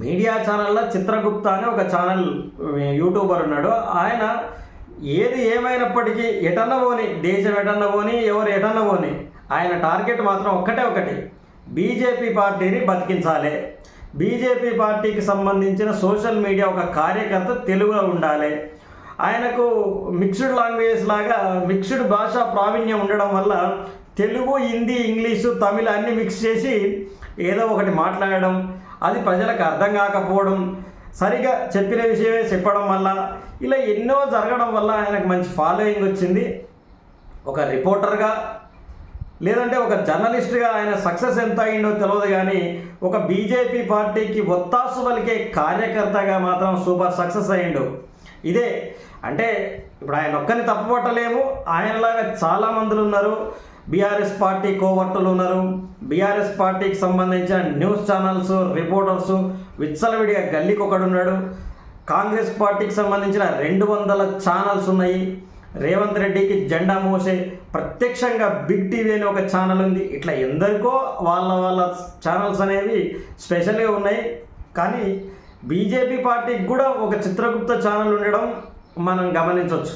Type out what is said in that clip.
Media ఛానల్లో చిత్రగుప్త అని ఒక ఛానల్ యూట్యూబర్ ఉన్నాడు. ఆయన ఏది ఏమైనప్పటికీ ఎటన్న పోని దేశం ఎటన్న పోని ఎవరు ఎటన్న పోని ఆయన టార్గెట్ మాత్రం ఒక్కటే ఒకటి. బీజేపీ పార్టీని బతికించాలి. బీజేపీ పార్టీకి సంబంధించిన సోషల్ మీడియా ఒక కార్యకర్త తెలుగులో ఉండాలి. ఆయనకు మిక్స్డ్ లాంగ్వేజ్ లాగా మిక్స్డ్ భాష ప్రావీణ్యం ఉండడం వల్ల తెలుగు హిందీ ఇంగ్లీషు తమిళ అన్ని మిక్స్ చేసి ఏదో ఒకటి మాట్లాడడం అది ప్రజలకు అర్థం కాకపోవడం సరిగా చెప్పిన విషయమే చెప్పడం వల్ల ఇలా ఎన్నో జరగడం వల్ల ఆయనకు మంచి ఫాలోయింగ్ వచ్చింది. ఒక రిపోర్టర్గా లేదంటే ఒక జర్నలిస్ట్గా ఆయన సక్సెస్ ఎంత అయిందో తెలియదు కానీ ఒక బీజేపీ పార్టీకి ఒత్తాసు పలికే కార్యకర్తగా మాత్రం సూపర్ సక్సెస్ అయ్యిండు. ఇదే అంటే ఇప్పుడు ఆయన ఒక్కరిని తప్పుపట్టలేము ఆయనలాగా చాలా మందులు ఉన్నారు బీఆర్ఎస్ పార్టీ కోవర్టులు ఉన్నారు. బీఆర్ఎస్ పార్టీకి సంబంధించిన న్యూస్ ఛానల్స్ రిపోర్టర్స్ విచ్చలవిడిగా గల్లీకి ఉన్నాడు కాంగ్రెస్ పార్టీకి సంబంధించిన రెండు వందల ఛానల్స్ ఉన్నాయి. రేవంత్ రెడ్డికి జెండా మోసే ప్రత్యక్షంగా బిగ్ టీవీ అనే ఒక ఛానల్ ఉంది. ఇట్లా ఎందరికో వాళ్ళ వాళ్ళ ఛానల్స్ అనేవి స్పెషల్గా ఉన్నాయి. కానీ బీజేపీ పార్టీకి కూడా ఒక చిత్రగుప్త ఛానల్ ఉండడం మనం గమనించవచ్చు.